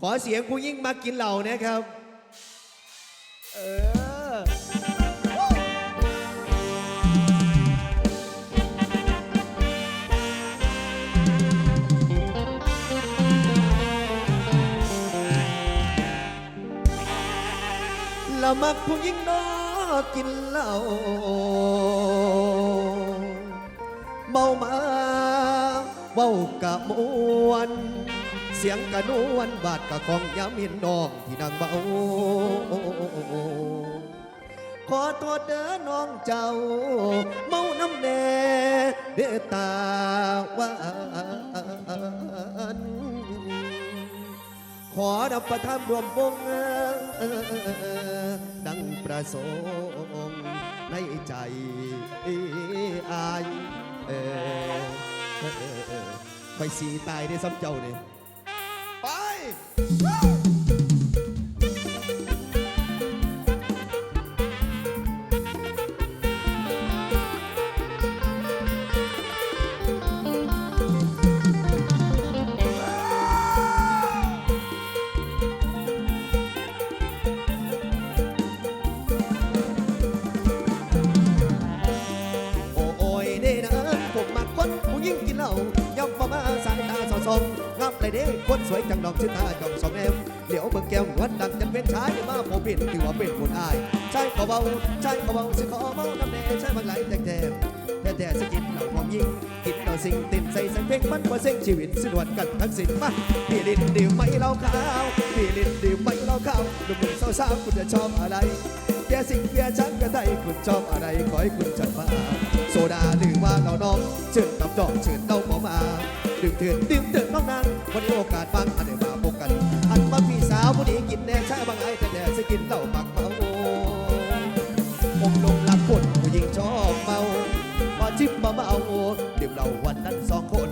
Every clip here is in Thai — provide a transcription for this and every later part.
ขอเสียงผู้ยิ่งมากินเหล่านะครับ เออ ละมักผู้ยิ่งนอกินเหล้าเมามาเว้ากะมวน เสียงกะนวนบาดกะของยามเห็นน้องที่นั่งเบาขอตัวเด้อน้องเจ้า เมาน้ำแน่เด้อตาหวานขอรับประทานรวมวงดังประสงค์ในใจอายเออเออเออเออคอยสีตายได้ซ้ำเจ้าเนี่ย ไคนสวยจังดอกชื่อตาจอมสองแอมเหลียวเบิ่งแก้วนวดดังจันเป็นชายมาผมเป็นถือว่าเป็นคนอายใช่ขอเบาใช่ขอเบาสิขอเมาน้ำแน่ใช่บางไหลแต่แท้แท้แท้สกินเหล้าความยิ่งกินเหล้าสิ่งติดใส่สังเพลงมันมาเส้งชีวิตสิ้นวันกันทั้งสิ้นมาพี่ลินดื่มไม่เล้าขาวพี่ลินดื่มไม่เล้าขาวหนุ่มๆสาวๆคุณจะชอบอะไรแกสิ่งแกฉันก็ได้คุณชอบอะไรขอให้คุณจัดมาโซดาหรือว่าเราน้องเชิญตับดอกเชิญเต้าหมอมา ดื่มเถื่อนดื่มเตือนน้องนางวันนี้โอกาสบางอันเดียวมาพบกัน อันบางพี่สาวผู้นี้กินแน่ใช่บางไอ้แต่แน่สกินเหล้าหมักเมาผมลงรักคนผู้หญิงชอบเมาพอจิ้มมาเมาดื่มเหล้าวันนั้นสองคน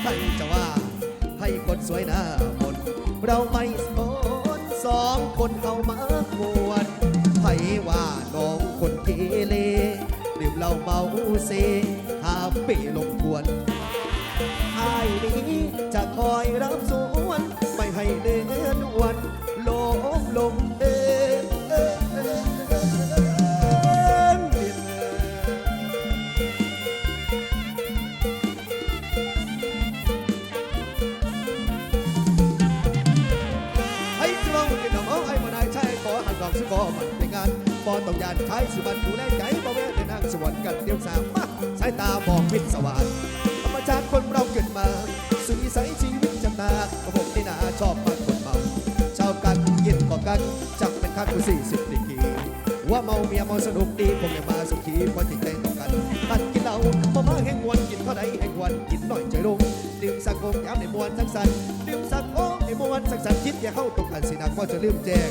ใครจะว่าให้คนสวยหน้ามนเราไม่สนสองคนเข้ามาควรไผว่าน้องคนเกเรดื่มเหล้าเมาเซหาเปลงทวน อายนี้จะคอยรับสวน ไม่ให้เดินวันโลมลมเดินเดินเดินเดินเดินให้สลองเป็นน้องไอ้มาได้ใช่ขอหันดอกสุกอมันในงานบอต้องยานใช้สุบันดูแลใจบ่แม่ในนางสวรรค์กันเดียวสามมาสายตามองมิตรสวัสดิ์ ธรรมชาติคนเราเกิดมาสุวิสัยชีวิตจำนาระบบนี่นาชอบมากคนเมาช่ากันเย็นกว่ากันจักเป็นข้ากูสี่สิบดีกีว่าเมาเมียเมาสนุกดีคงอย่ามาสุขีเพราะจิตใจต้องกันตัดกินเหล้าบ่มาแห่งวันกินเท่าใดแห่งวันกินหน่อยใจลงดื่มสักคงย้ำในมวนสักสันดื่มสักโอ้ในมวนสักสันคิดอย่าเข้าตกกันสีนักก็จะลืมแจ้ง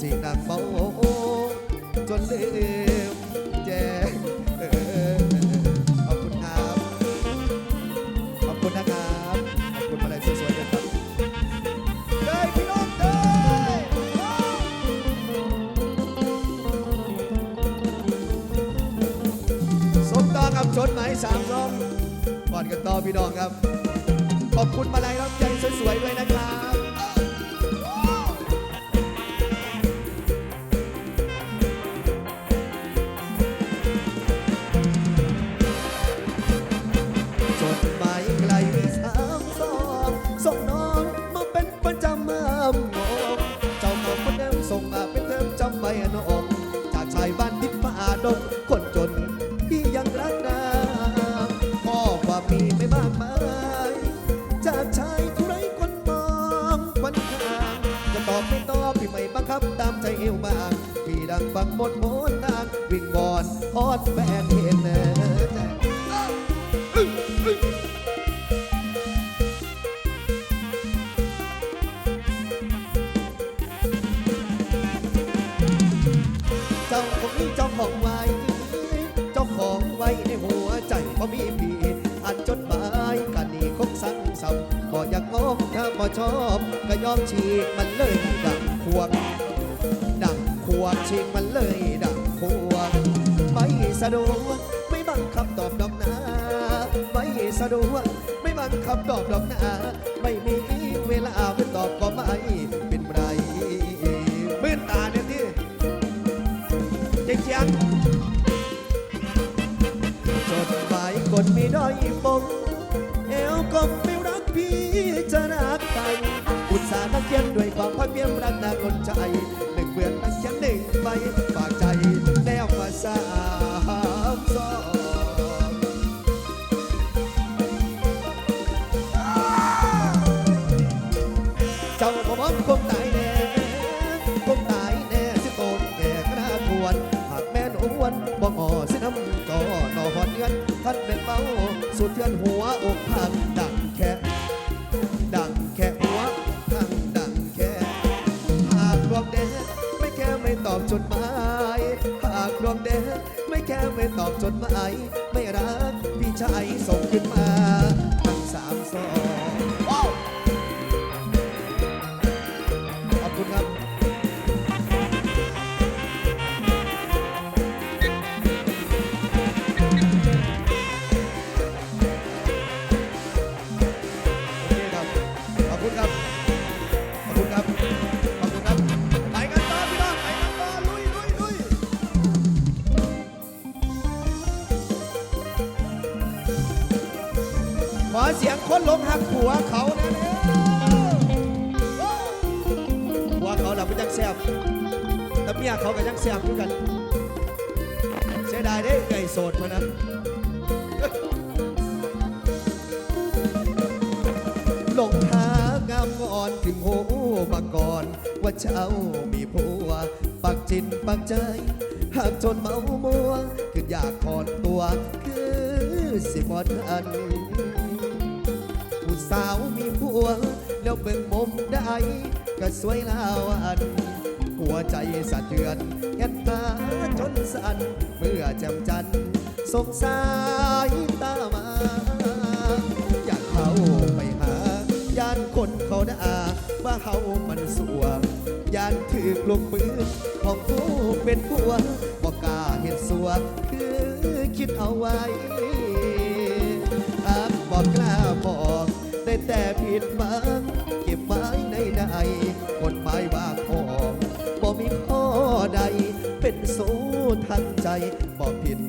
สีนักเมาจนเลืม พี่น้องครับ ขอบคุณมาลัยรับใจสวยๆด้วยนะครับจดหมายไกลสามสองส่งน้องมาเป็นประจำเมื่อมองเจ้าของคนเดิมส่งมาเป็นเดิมจำใบน้อง จากชายบ้านทิพย์ป่าดง รับตามใจเอวบางพี่ดังฟังหมดโมนทางวิ่งบอนออดแฟนเห็นเนอเจ้าของเจ้าของไว้ เจ้าของไว้ในหัวใจพอมีพีอ่านจดหมายกันนี่คงสั่งสำก็อยากงอมถ้าบ่ชอบ ก็ยอมฉีกมันเลยดัง วง ดังขวกชิงมันเลยดังขวกไม่สะดวกไม่บังคับตอบดอกนะไม่สะดวกไม่บังคับตอบดอกนะไม่มีเวลาไม่ตอบก็ไม่เป็นไรมื่นตาเนี่ยที่เจีงจดหมายกดมีด้อยปม มรักน่างคนใจหนึ่งเบื่อนักเขียนหนึ่งใบฝากใจแนวมาสามสองเจ้าบ่มองคงตายแน่คงตายแน่สิโกนแก่ขนาควรหากแม่นอ้วนบ่งอสิน้ำจอนอหอนเงินท่านเป็นเมาสุดเทือนหัวอกพัง ตอบจดหมายไม่รักพี่ชายส่งขึ้นมาทั้งสามสอง ลงหักผัวเขาแน่ๆผัวเขาหลับไปจังแซบแต่เมียเขาก็ยังแซบด้วยกัน เสียดายเด้ไก่โสดมานะหลงทางงามงอนถึงหูมาก่อน ว่าเจ้ามีผัว ปักจินปักใจ หากจนเมามัวคืออยากถอนตัว คือสิบอทัน ผู้สาวมีผัว แล้วเบิ่งมุมใดก็สวยลาวันหัวใจสะเทือนแอนตาจนสั่นเมื่อแจำจันทร์สงสายตามา อยากเข้าไปหาย่านคนเขาด่าว่าเฮามันสวย่านถือลงมือของผู้เป็นผัวบอกกล้าเห็นสัวคือคิดเอาไว้ แต่ผิดบังเก็บไว้ในใดกฎหมายว่าขอบ่มีข้อใด เป็นสูทันใจบอกผิด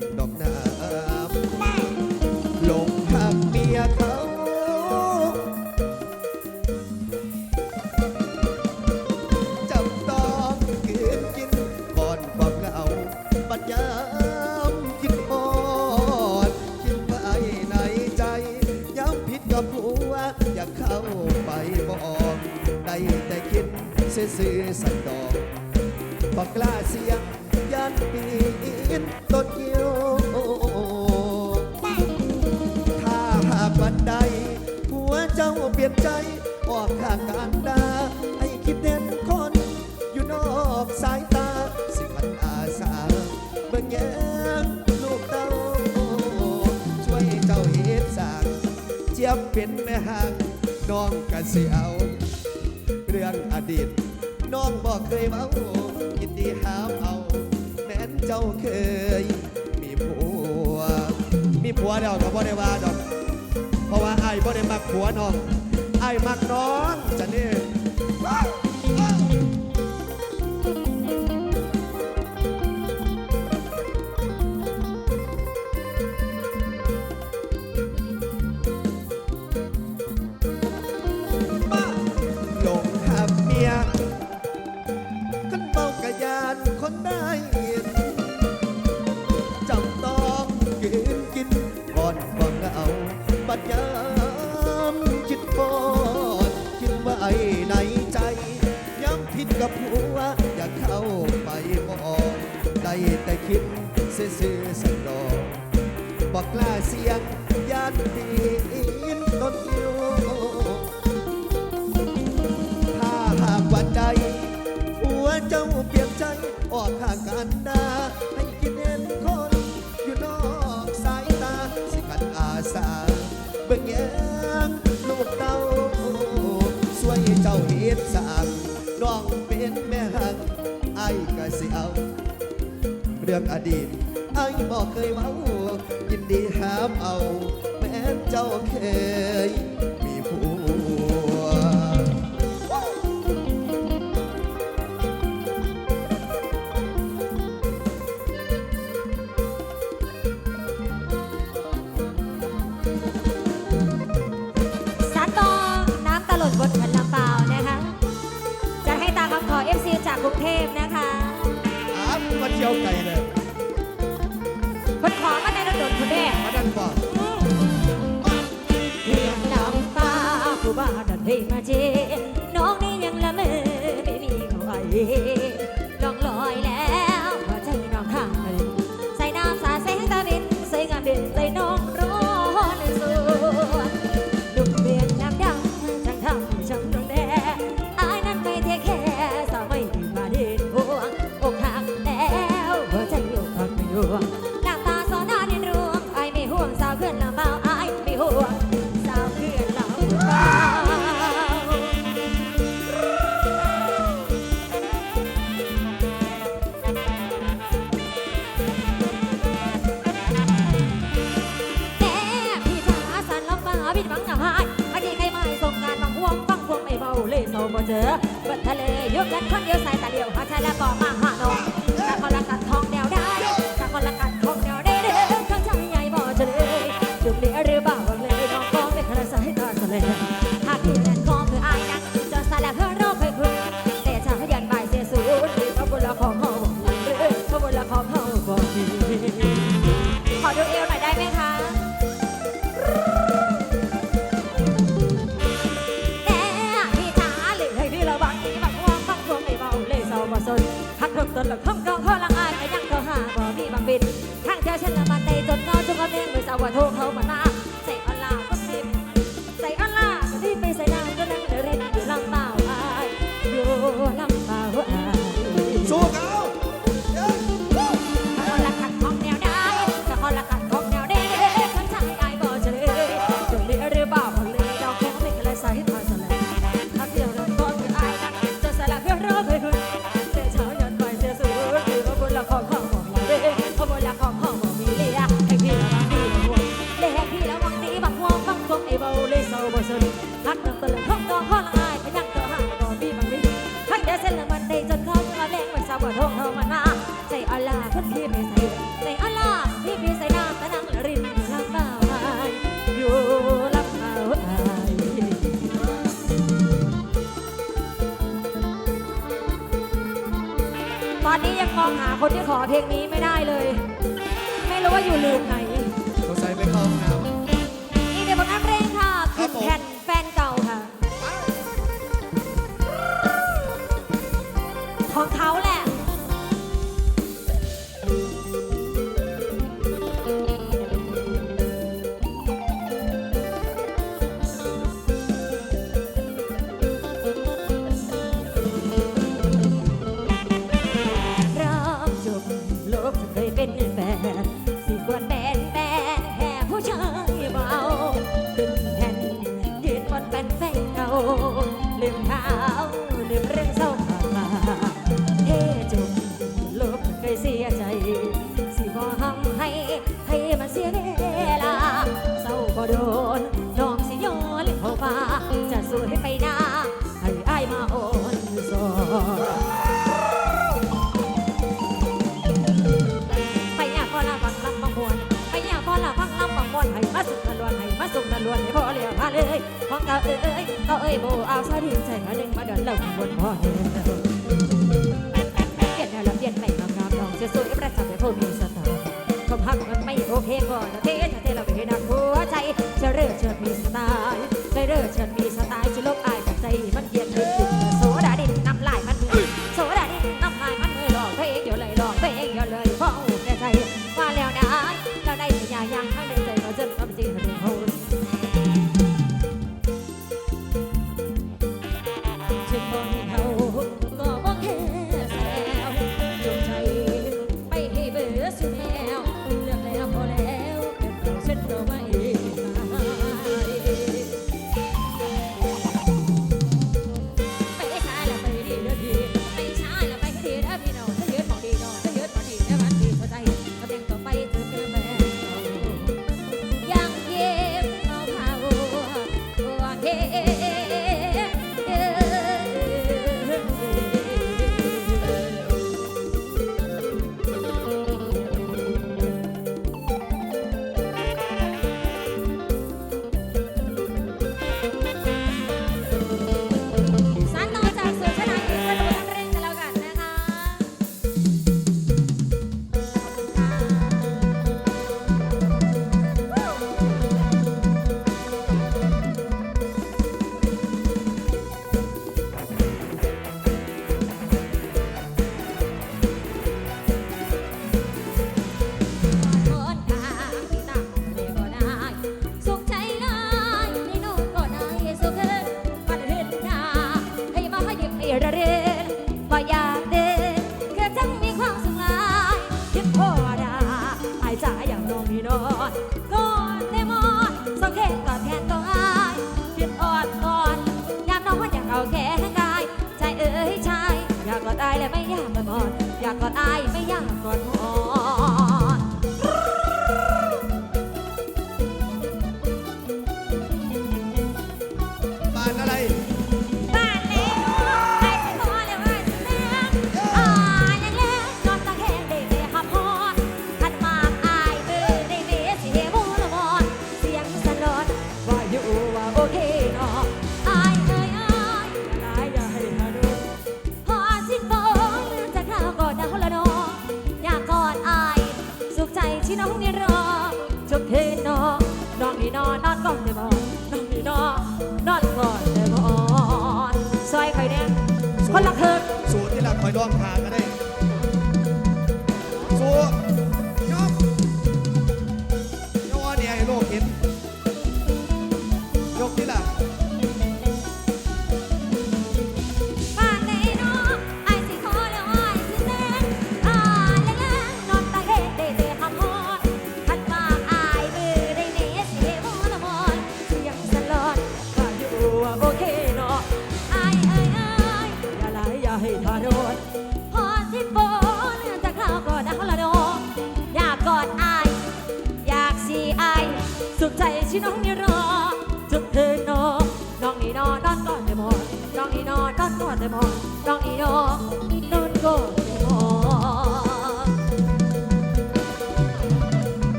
ซื่อสันดอกบอกกล้าเสียงยันปีนต้นยิวถ้าหากวันใดผัวเจ้าเปลี่ยนใจ ออกข้างกันดาให้คิดเด่นคน อยู่นอกสายตา สิขันอาสาเบิ่งแย้มลูกเต้า ช่วยเจ้าเฮ็ดสางเจียบเป็นแม่หางน้องกะสิเอา เรื่องอดีต น้องบอกเคยเมายินดีหามเอา แม้นเจ้าเคย มีผัว มีผัวเดียวก็บ่ได้ว่าดอก เพราะว่าไอ้บ่ได้มักผัวน้องไอ้มักน้องจะนี่ย ซื่อๆสันดอกบอกกล้าเสียงยานปีนต้นยิวถ้าหากวันใดผัวเจ้าเปลี่ยนใจออกข้างกันดาให้คิดเห็นคนอยู่นอกสายตาสิขันอาสาเบิ่งแยงลูกเต้าสวยเจ้าเฮ็ดสางน้องเป็นแม่หักไอ้ก็สิเอา เรื่องอดีตไอ้บอกเคยเว้ายินดีหาเอา แม้เจ้าเคยมีผัวสากอน้ำตลดบนขันลำเปล่านะคะ จะให้ตาคำขอเอฟซีจากกรุงเทพนะคะ จ้าไก่เลยคนขอมาในระดัมคนแรกมาดันก่อนเรียนดำตาผู้บ้าดันเทมาเจ งไม่เบาเลยโซบ่เจอเปิดทะเลยกกันคนเดียวใส่ยตาเดียวหาชายแล้วก็มาหาน้องแต่เขารักษา ต้นหลักท่อมกองข้อหลัง องหาคนที่ขอเพลงนี้ไม่ได้เลย ไม่รู้ว่าอยู่ลืมไห ลืมเขาลืมเรื่องเศร้ามาเทจุลบเคยเสียใจ สิบ่ห้ำให้ให้มันเสียเวลาเศร้าก็โดนน้องสิย้อนเข้าป่าจะสวยให้ไปหน้าให้อายมาโอนสอนให้มาสุกนลวนให้มาสุกนลวนให้พอเลี้ยงมาเลยของเก่าเอ้ย ก็เอ้ยโบเอาซาดินใส่กระหนึ่งมาเดินเหล่าบนพ่อเห็นเปลี่ยนแล้วเปลี่ยนใหม่งามลองจะสวยก็ประจับและพูดมีสตางค์ความักมันไม่โอเคพอเท desse mundo. I สุดใจที่น้องนี่รอจนเธอนน้องน้องนี่นอนนอนก่อนแต่มอนน้องนี่นอนนอนก่อนแต่มอนน้องนี่นอน